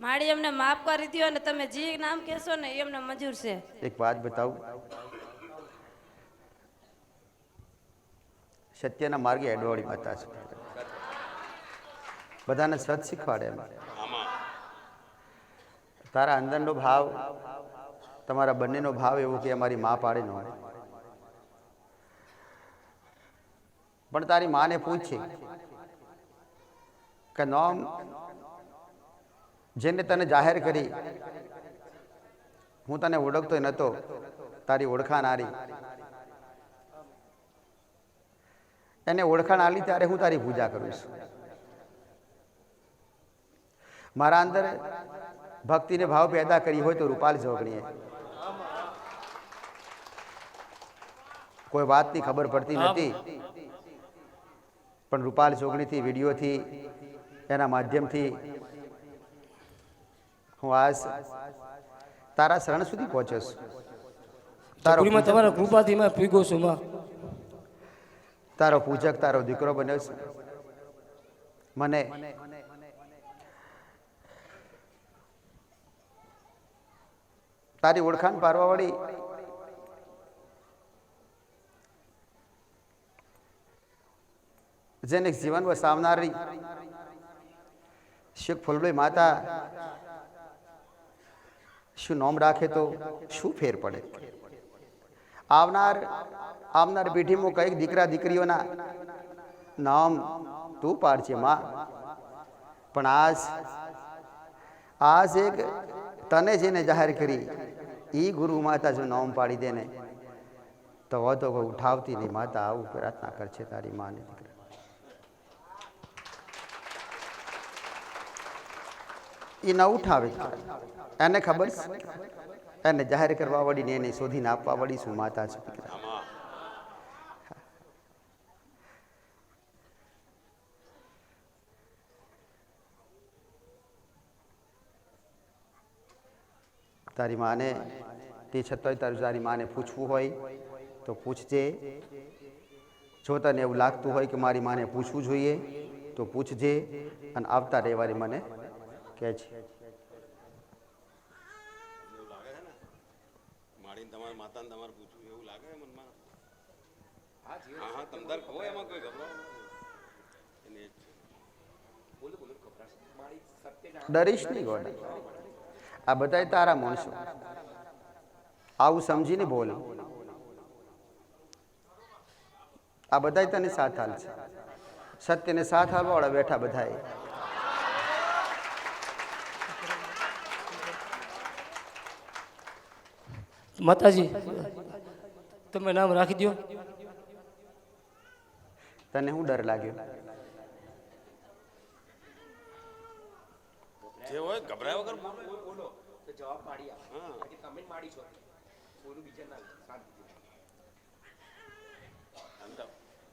માડી એમને માફ કરી દો અને તમે જે નામ કહેશો ને એ એમને મંજૂર છે. એક વાત બતાવું. સત્યના માર્ગે એડવાળી માતા છે. બધાને સત શીખવાડે તારા અંદરનો ભાવ, તમારા બંનેનો ભાવ એવો કે અમારી મા પાડે ન હોય. પણ તારી માને પૂછે કે નોમ જેને તને જાહેર કરી, હું તને ઓળખતો નહોતો તારી ઓળખાણ આરી એને ઓળખાણ આલી ત્યારે હું તારી પૂજા કરું છું. મારા અંદર ભક્તિને ભાવ પેદા કરી હોય તો રૂપાલ જોગણીએ કોઈ વાતની ખબર પડતી નથી. પણ રૂપાલ જોગણીથી વિડીયોથી, એના માધ્યમથી હું આજ તારા શરણ સુધી પહોંચ્યો છું તારો તમારા કૃપાથી મેં પીગો છું માં. તારો પૂજક તારો દીકરો બન્યો છે. મને તારી ઓળખાણ પારવાવાળી જેને જીવન વસાવનારી શેખ ફુલભાઈ માતા શું નોમ રાખે તો શું ફેર પડે? આવનાર આવનાર પેઢીમાં કંઈક દીકરા, દીકરીઓના નામ તું પાડશે માં. પણ આજ આજ એક તને જેને જાહેર કરી એ ગુરુ માતા જો નામ પાડી દેને, તો વધો ઉઠાવતી નહીં. માતા આવું પ્રાર્થના કરશે તારી માને દીકરા. એ ન ઉઠાવે. એને ખબર એને જાહેર કરવા વળી ને એને શોધીને આપવા વળી શું માતા છે દીકરા. તારી માને તે છતાંય તારું તારી માને પૂછવું હોય તો પૂછજે. જો તને એવું લાગતું હોય કે મારી માને પૂછવું જોઈએ તો પૂછજે અને આવતા રવિવારે મને કહે છે? માડીને તમારા માતાને તમારે પૂછવું એવું લાગે મનમાં? હા હા તમતાર ખબર એમાં કોઈ ગભરાવ એને જ છે. ડરીશ નહીં ગોડા આ બધા તારા માણસો આવું સમજીને બોલ. આ બધા તને સાથ હાલ છે. સત્યને સાથ હાલવાવાળા બેઠા બધાએ માતાજી તમે નામ રાખી દો તને શું ડર લાગ્યો? જે હોય ગભરાયા વગર બોલો.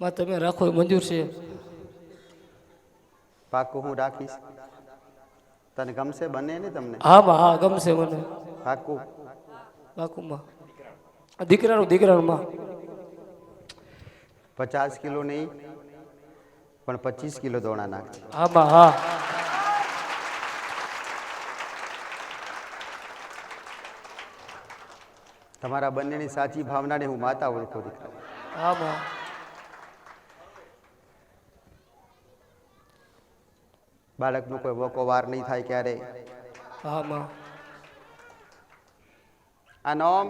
માં તમે રાખો એ મંજૂર છે. પાકું હું રાખીશ? તને ગમશે બને ને તમને? હા હા ગમશે મને. પાકું બાકુમાં દીકરાનું દીકરાનું માં. પચાસ કિલો નહીં પણ પચીસ કિલો દોણા નાખજે. હા હા. તમારા બંનેની સાચી ભાવનાને હું માતા ઓળખું દીકરા. હા બા બાળકનો કોઈ વોકો વાર નહીં થાય ક્યારે હા માં આ નોમ?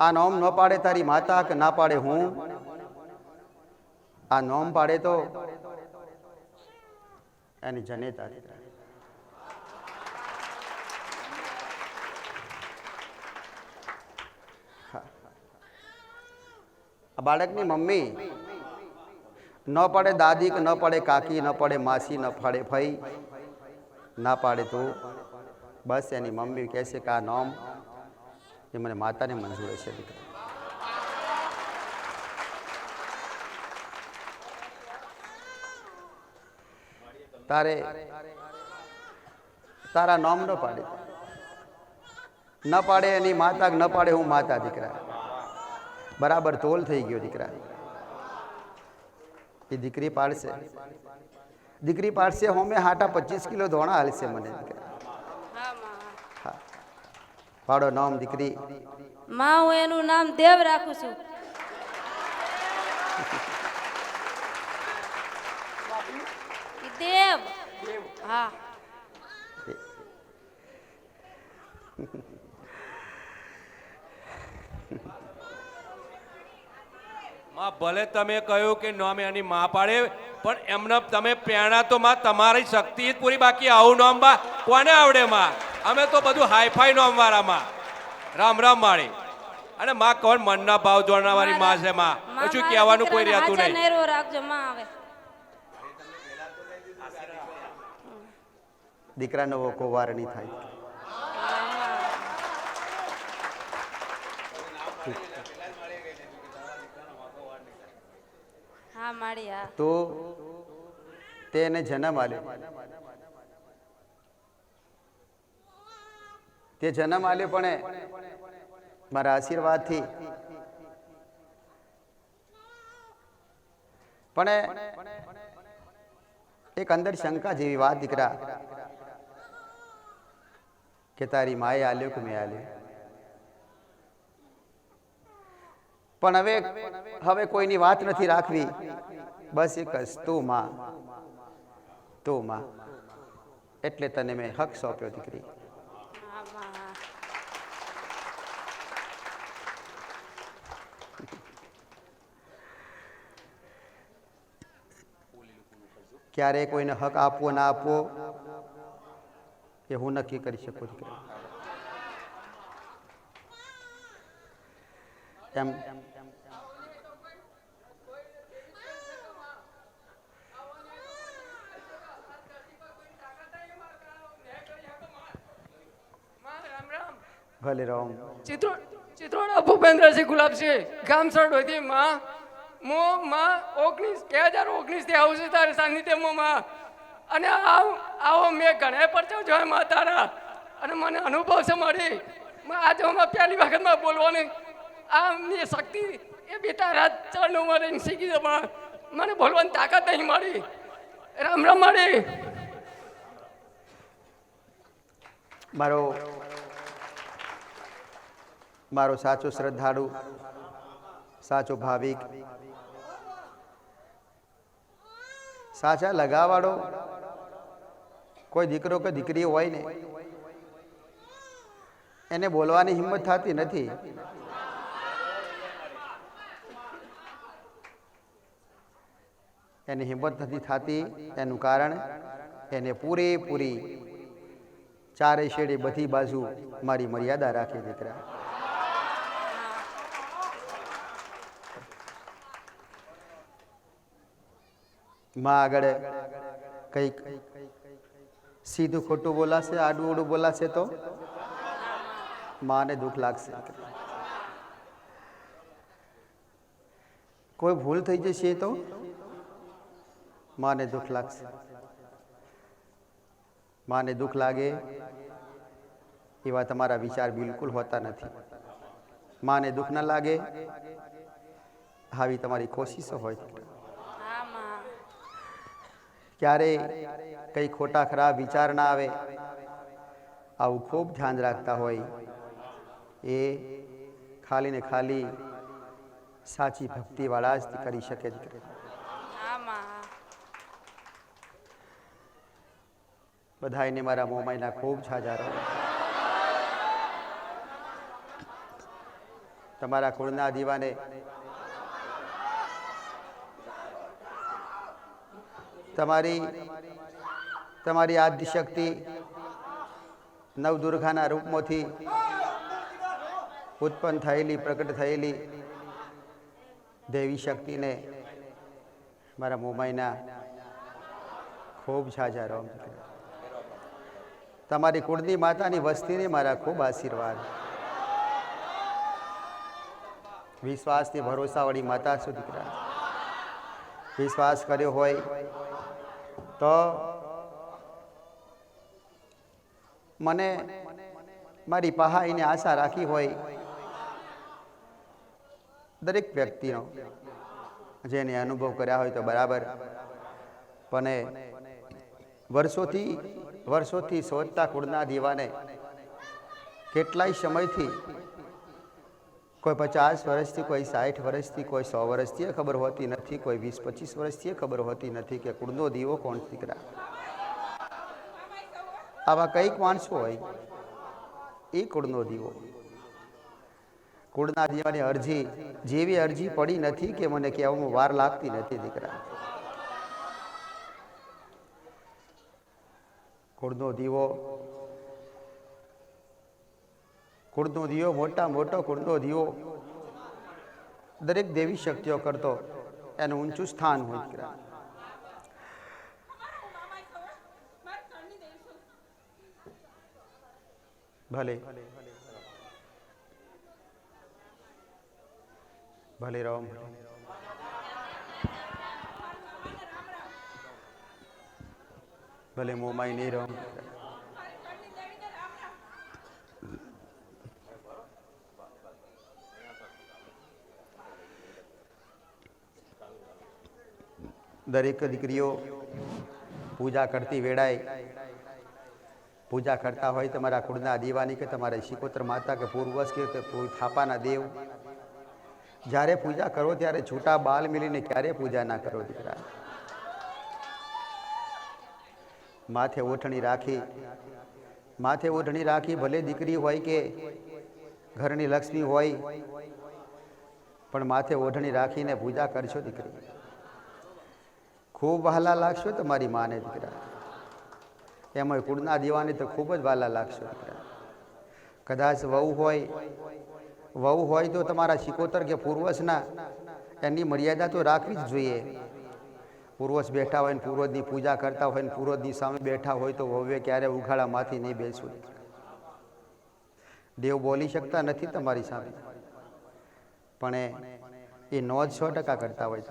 આ નોમ ન પાડે તારી માતા કે ના પાડે હું? આ નોમ પાડે તો એની જનેતા દીકરા આ બાળકની મમ્મી ન પડે દાદી કે ન પડે કાકી, ન પડે માસી, ન પડે ફઈ ના પાડે તો. બસ એની મમ્મી કહેશે કે આ નામ એ મને માતાને મંજૂર છે દીકરા. તારે તારા નામ ન પાડે. ન પાડે, એની માતા ન પાડે, હું માતા દીકરા. બરાબર તોલ થઈ ગયો દીકરા. એ દીકરી પાડશે. દીકરી પાડશે, હોમે હાટા પચીસ કિલો ધોણા હાલશે મને દીકરા. પાડો નામ દીકરી. માં હું એનું નામ દેવ રાખું છું. ઈ દેવ. હા. માં ભલે તમે કહ્યું કે નોમ એની માં પાડે પણ એમને તમે પ્રેરણા તો માં તમારી શક્તિ જ પૂરી. બાકી આવું નામ બા કોને આવડે માં? અમે તો બધું હાઈફાઈ નો અમારામાં. રામ રામ માળી અને માં કોણ? મનના ભાવ જોડનારી માં છે માં. પછી કશું કહેવાનું કોઈ રહેતું નહીં. રાખજો માં આવે. દીકરાનો કોવાર નહીં થાય. તો તેને જન્મ આલ્યો તે જન્મ આલ્યો પણ મારા આશીર્વાદથી. પણ એક અંદર શંકા જેવી વાત દીકરા, કે તારી માએ આલ્યો કે મેં આલ્યો? પણ હવે હવે કોઈની વાત નથી રાખવી. બસ એક જ, તું માં. તું માં. એટલે તને મેં હક સોંપ્યો દીકરી. હા માં હા ક્યારે કોઈને હક આપવો ના આપવો એ હું નક્કી કરી શકું દીકરી એમ રામ રામ ભલે રામ ચિત્રો ચિત્રોડા ભૂપેન્દ્રસિંહ ગુલાબસિંહ ગામ સડ હોતી માં મો માં ઓગણીસ બે હજાર ઓગણીસથી આવું છું તારે સાનિધ્યમાં માં અને આવ આવો મેં ઘણા પરચાવ જોયા માં તારા. અને મને અનુભવ છે મળી માં આજે હું પહેલી વખતમાં બોલવાની. આમની શક્તિ એ બી તારા ચરણ મને શીખી દે મને બોલવાની તાકાત નહીં મળી રામ રામ મળી મારો મારો સાચો શ્રદ્ધાળુ, સાચો ભાવિક, સાચા લગાવાળો. કોઈ દીકરો કે દીકરી હોય ને, એને બોલવાની હિંમત થતી નથી. એની હિંમત નથી થતી, એનું કારણ એને પૂરેપૂરી ચારે શેડે બધી બાજુ મારી મર્યાદા રાખી દીકરા માં આગળ કંઈક સીધું ખોટું બોલાશે, આડું ઉડું બોલાશે તો? માને દુઃખ લાગશે. કોઈ ભૂલ થઈ જશે તો? માને દુઃખ લાગશે. માને દુઃખ લાગે એવા તમારા વિચાર બિલકુલ હોતા નથી. માને દુઃખ ન લાગે, આવી તમારી કોશિશો હોય ક્યારે કંઈ ખોટા ખરાબ વિચાર ના આવે, આવું ખૂબ ધ્યાન રાખતા હોય, એ ખાલી ને ખાલી સાચી ભક્તિવાળા જ કરી શકે છે. બધા એને મારા મોમાઈના ખૂબ છાજારો તમારા કુળના દીવાને તમારી તમારી આદ્ય શક્તિ નવદુર્ગાના રૂપમાંથી ઉત્પન્ન થયેલી, પ્રગટ થયેલી દેવી શક્તિને મારા મુંબઈના ખૂબ ઝાઝા રામ તમારી કુળની માતાની વસ્તીને મારા ખૂબ આશીર્વાદ. વિશ્વાસથી ભરોસાવાળી માતા સુધી વિશ્વાસ કર્યો હોય તો મને મારી પહાઈને આશા રાખી હોય દરેક વ્યક્તિનો જેને અનુભવ કર્યા હોય તો બરાબર. પણ વર્ષોથી વર્ષોથી શોધતા કુળના દીવાને કેટલાય સમયથી કોઈ પચાસ વર્ષથી, કોઈ સાઠ વર્ષથી, કોઈ સો વર્ષથી ખબર હોતી નથી, કોઈ વીસ, પચીસ વર્ષથી ખબર હોતી નથી કે કુળનો દીવો કોણ દીકરા આવા કંઈક માણસો હોય, એ કુળનો દીવો. કુળના દીવાની અરજી, જેવી અરજી પડી નથી કે મને કહેવામાં વાર લાગતી નથી દીકરા. કુળનો દીવો કુળનો દીવો મોટા મોટો કુળનો દીવો દરેક દેવી શક્તિઓ કરતો, એનું ઊંચું સ્થાન હોય દીકરા ભલે. ભલે રામ ભલે મોમાઈ નહીં રામ દરેક દીકરીઓ પૂજા કરતી વેળાએ પૂજા કરતા હોય તમારા કુળના દીવાની કે તમારા શિકોત્ર માતા કે પૂર્વજ કે થાપાના દેવ, જ્યારે પૂજા કરો ત્યારે છૂટા બાલ મિલીને ક્યારે પૂજા ના કરો દીકરા? માથે ઓઠણી રાખી, માથે ઓઢણી રાખી ભલે દીકરી હોય કે ઘરની લક્ષ્મી હોય, પણ માથે ઓઢણી રાખીને પૂજા કરશો દીકરી. ખૂબ વહાલા લાગશો તમારી માને દીકરા. એમાં કુળના દીવાને તો ખૂબ જ વહાલા લાગશો દીકરા. કદાચ વહુ હોય વહુ હોય તો તમારા શિકોતર કે પૂર્વજના એની મર્યાદા તો રાખવી જ જોઈએ. પૂર્વજ બેઠા હોય ને પૂર્વજની પૂજા કરતા હોય ને પૂર્વજની સામે બેઠા હોય તો વહુએ ક્યારે ઉઘાડામાંથી નહીં બેસવું દેવ બોલી શકતા નથી તમારી સામે. પણ એ- નોંધ સો ટકા કરતા હોય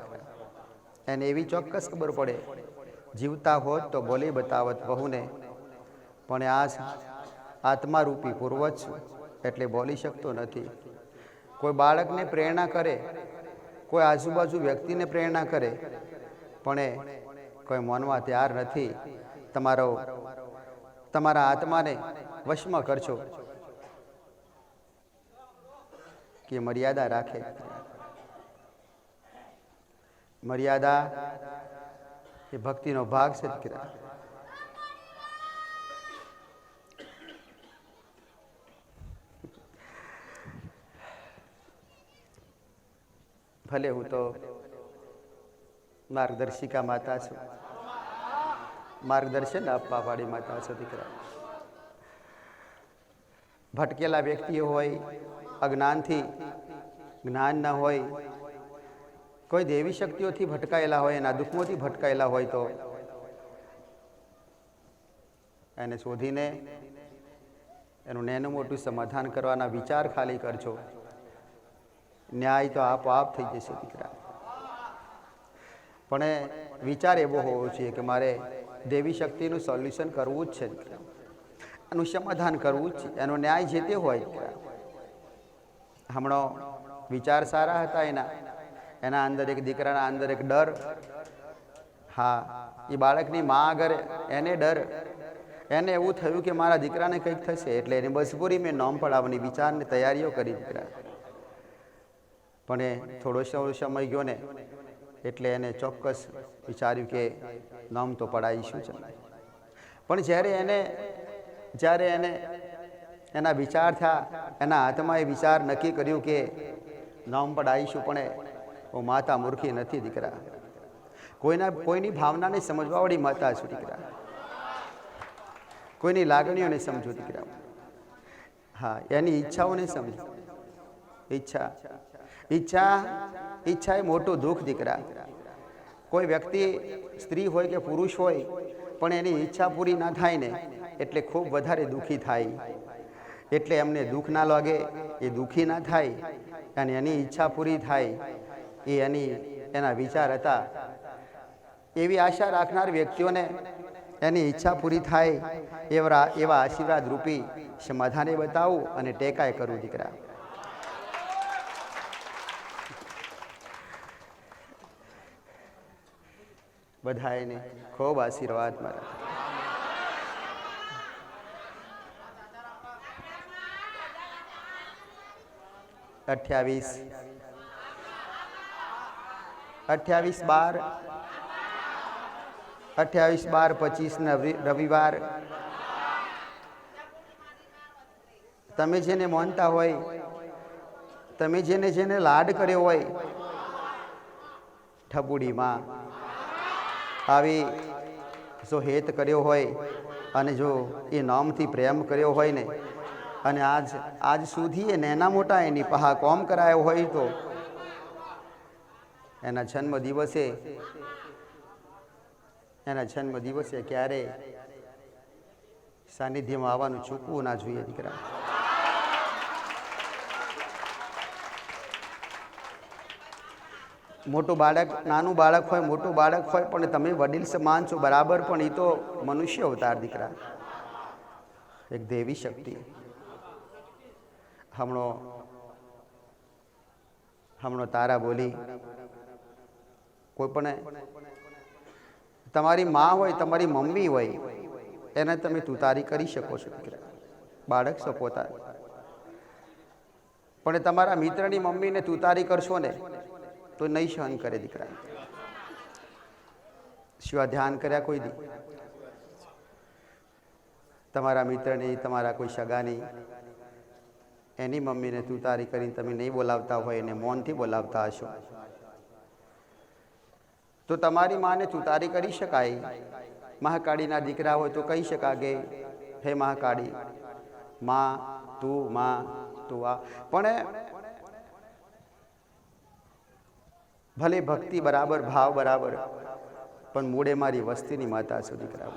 એને એવી ચોક્કસ ખબર પડે. જીવતા હોત તો બોલી બતાવત બહુને પણ આ આત્મારૂપી પૂર્વજ એટલે બોલી શકતો નથી. કોઈ બાળકને પ્રેરણા કરે, કોઈ આજુબાજુ વ્યક્તિને પ્રેરણા કરે, પણ એ કોઈ મનમાં તૈયાર નથી. તમારો, તમારા આત્માને વશમાં કરશો કે મર્યાદા રાખે. મર્યાદા એ ભક્તિનો ભાગ છે ભલે હું તો માર્ગદર્શિકા માતા છું. માર્ગદર્શન આપવા વાળી માતા છો, દીકરા. ભટકેલા વ્યક્તિઓ હોય, અજ્ઞાનથી જ્ઞાન ન હોય કોઈ દેવી શક્તિઓથી ભટકાયેલા હોય, એના દુઃખોથી ભટકાયેલા હોય તો એને શોધીને એનું નેનું મોટું સમાધાન કરવાના વિચાર ખાલી કરજો. ન્યાય તો આપોઆપ થઈ જશે દીકરા. પણ વિચાર એવો હોવો જોઈએ કે મારે દેવી શક્તિનું સોલ્યુશન કરવું જ છે એનું સમાધાન કરવું જ છે. એનો ન્યાય જે તે હોય દીકરા. હમણાં વિચાર સારા હતા એના. એના અંદર એક દીકરાના અંદર એક ડર. હા એ બાળકની મા આગળ એને ડર, એને એવું થયું કે મારા દીકરાને કંઈક થશે, એટલે એની મજબૂરી મેં નોમ પડાવવાની વિચારની તૈયારીઓ કરી દીકરા. પણ એ થોડો સમય ગયો ને, એટલે એને ચોક્કસ વિચાર્યું કે નોમ તો પડાવીશું છે પણ જ્યારે એને જ્યારે એને એના વિચાર થયા, એના હાથમાં એ વિચાર નક્કી કર્યું કે નોમ પડાવીશું, પણ હું માતા મૂર્ખી નથી દીકરા. કોઈના, કોઈની ભાવનાને સમજવાવાળી માતા છું દીકરા. કોઈની લાગણીઓને સમજો દીકરા. હા, એની ઈચ્છાઓને સમજો. ઈચ્છા. ઈચ્છા ઈચ્છા એ મોટું દુઃખ દીકરા. કોઈ વ્યક્તિ સ્ત્રી હોય કે પુરુષ હોય, પણ એની ઈચ્છા પૂરી ના થાય ને, એટલે ખૂબ વધારે દુઃખી થાય. એટલે એમને દુઃખ ના લાગે, એ દુઃખી ના થાય, અને એની ઈચ્છા પૂરી થાય એ એની, એના વિચાર હતા. એવી આશા રાખનાર વ્યક્તિઓને એની ઈચ્છા પૂરી થાય એવા એવા આશીર્વાદ રૂપી સમાધાને બતાવું અને ટેકાય કરું દીકરા. બધાને ખૂબ આશીર્વાદ મારા અઠ્યાવીસ અઠ્યાવીસ બાર. અઠ્યાવીસ બાર પચીસ રવિવાર. તમે જેને માનતા હોય, તમે જેને જેને લાડ કર્યો હોય, ઠબુડીમાં આવી જો હેત કર્યો હોય અને જો એ નામથી પ્રેમ કર્યો હોય ને, અને આજ આજ સુધી એ નેના મોટા એની પહા કોમ કરાયો હોય તો એના જન્મ દિવસે? એના જન્મ દિવસે ક્યારે? સાનિધ્યમાં આવવાનું ચૂકવું ના જોઈએ દીકરા. મોટું બાળક, નાનું બાળક હોય, મોટું બાળક હોય, પણ તમે વડીલ સમાન છો, બરાબર, પણ એ તો મનુષ્ય અવતાર દીકરા. એક દેવી શક્તિ. હમણો હમણો તારા બોલી કોઈ પણ તમારી માં હોય, તમારી મમ્મી હોય, એને તમે તુતારી કરી શકો છો બાળક છો પોતા પણ તમારા મિત્રની મમ્મીને તુતારી કરશો ને, તો નહીં સહન કરે દીકરા. શિવા ધ્યાન કર્યા કોઈ દી? તમારા મિત્રની, તમારા કોઈ સગાની, એની મમ્મીને તુતારી કરીને તમે નહીં બોલાવતા હોય, એને મૌનથી બોલાવતા હશો. તો તમારી માને ચુતારી કરી શકાય. મહાકાળીના દીકરા હોય તો કહી શકાગે, હે મહાકાળી, માં તું માં તું આ. પણ ભલે ભક્તિ બરાબર, ભાવ બરાબર, પણ મૂળે મારી વસ્તીની માતા છો દીકરા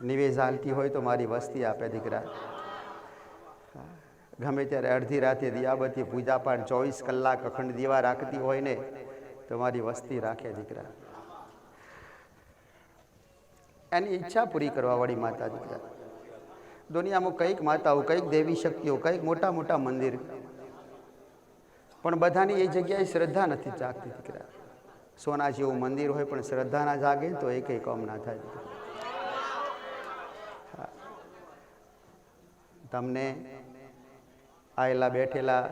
નિવેશ હાલતી હોય તો મારી વસ્તી આપે દીકરા. ગમે ત્યારે અડધી રાતે દિયાબતી પૂજા પાઠ ચોવીસ કલાક અખંડ દીવા રાખતી હોય ને, તો મારી વસ્તી રાખે દીકરા. એની ઈચ્છા પૂરી કરવાવાળી માતા દીકરા. દુનિયામાં કંઈક માતાઓ, કંઈક દેવી શક્તિઓ, કંઈક મોટા મોટા મંદિર. પણ બધાની એ જગ્યાએ શ્રદ્ધા નથી જાગતી દીકરા. સોના જેવું મંદિર હોય પણ શ્રદ્ધા ના જાગે તો એ કંઈ કામ ના થાય. તમને આવેલા બેઠેલા,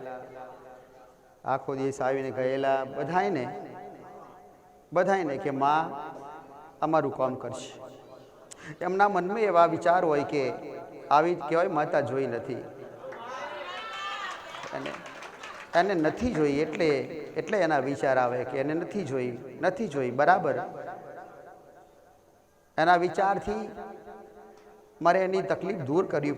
આખો દિવસ આવીને ગયેલા, બધાયને બધાયને કે માં, અમારું કામ કરશે. એમના મનમાં એવા વિચાર હોય કે આવી કહેવાય, માતા જોઈ નથી. એને નથી જોઈ એટલે એટલે એના વિચાર આવે કે એને નથી જોઈ નથી જોઈ, બરાબર? એના વિચારથી મારે એની તકલીફ દૂર કરવી